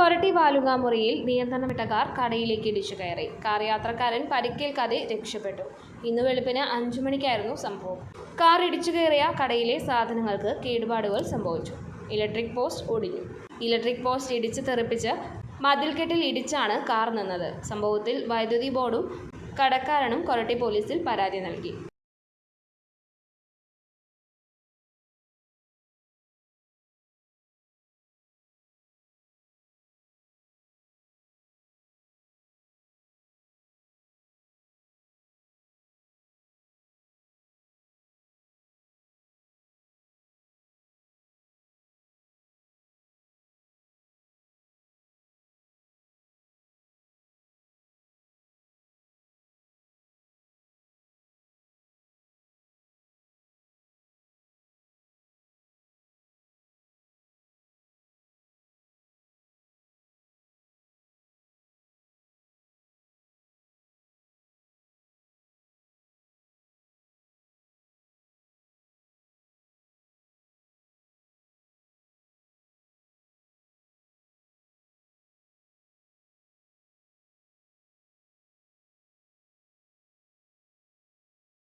കൊരട്ടി ബാലുകാമുറിയിൽ മുറിയിൽ വിട്ട കാർ കടയിലേക്ക് ഇടിച്ചു കയറി. കാർ യാത്രക്കാരൻ പരിക്കേൽക്കാതെ രക്ഷപ്പെട്ടു. ഇന്ന് വെളുപ്പിന് അഞ്ചു മണിക്കായിരുന്നു സംഭവം. കാർ ഇടിച്ചു കയറിയ കടയിലെ സാധനങ്ങൾക്ക് കേടുപാടുകൾ സംഭവിച്ചു. ഇലക്ട്രിക് പോസ്റ്റ് ഒടിഞ്ഞു. ഇലക്ട്രിക് പോസ്റ്റ് ഇടിച്ച് തെറിപ്പിച്ച് മതിൽക്കെട്ടിൽ ഇടിച്ചാണ് കാർ നിന്നത്. സംഭവത്തിൽ വൈദ്യുതി ബോർഡും കടക്കാരനും കൊരട്ടി പോലീസിൽ പരാതി നൽകി.